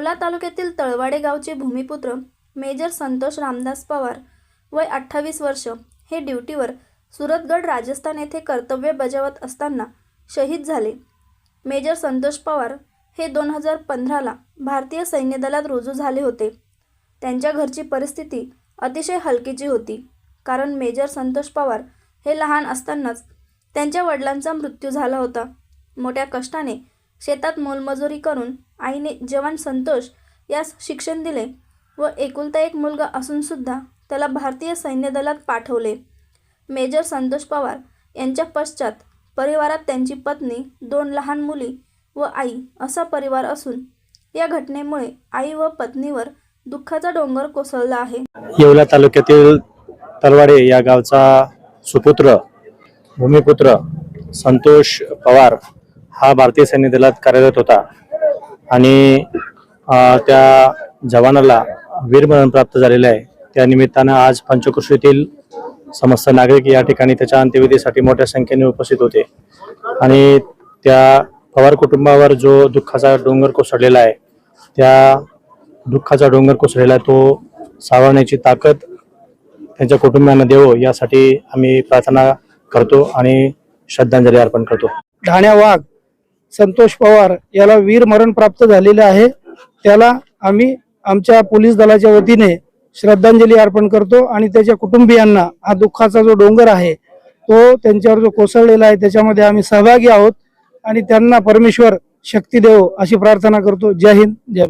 येवला तालुक्यातील तळवाडे गावचे भूमिपुत्र मेजर संतोष रामदास पवार वय अठ्ठावीस वर्ष हे ड्युटीवर सुरतगड राजस्थान येथे कर्तव्य बजावत असताना शहीद झाले. मेजर संतोष पवार हे दोन हजार पंधराला भारतीय सैन्य दलात रुजू झाले होते. त्यांच्या घरची परिस्थिती अतिशय हलकीची होती कारण मेजर संतोष पवार हे लहान असतानाच त्यांच्या वडिलांचा मृत्यू झाला होता. मोठ्या कष्टाने शेतात मोलमजुरी करून आईने जवान संतोष यास शिक्षण दिले व एकुलता एक मुलगा असूनसुद्धा त्याला भारतीय सैन्य दलात पाठवले. मेजर संतोष पवार यांच्या पश्चात परिवारात त्यांची पत्नी दोन लहान मुली व आई असा परिवार असून या घटनेमुळे आई व पत्नीवर दुःखाचा डोंगर कोसळला आहे. येवला तालुक्यातील तलवाडे या गावचा सुपुत्र भूमिपुत्र संतोष पवार हा भारतीय सैन्य दलात कार्यरत होता. आणि त्या जवानाला वीरमरण प्राप्त झालेलं आहे. त्या निमित्तानं आज पंचकृषीतील समस्त नागरिक या ठिकाणी त्याच्या अंत्यविधीसाठी मोठ्या संख्येने उपस्थित होते. आणि त्या पवार कुटुंबावर जो दुःखाचा डोंगर कोसळलेला आहे त्या दुःखाचा डोंगर कोसळलेला आहे तो सावरण्याची ताकद त्यांच्या कुटुंबियांना देवो यासाठी आम्ही प्रार्थना करतो आणि श्रद्धांजली अर्पण करतो. ठाण्या वाघ संतोष पवार याला वीर मरण प्राप्त झालेलं आहे. त्याला आम्ही आमच्या पोलीस दलाच्या वतीने श्रद्धांजली अर्पण करतो आणि त्याच्या कुटुंबियांना हा दुःखाचा जो डोंगर आहे तो त्यांच्यावर जो कोसळलेला आहे त्याच्यामध्ये आम्ही सहभागी आहोत. आणि त्यांना परमेश्वर शक्ती देव अशी प्रार्थना करतो. जय हिंद जय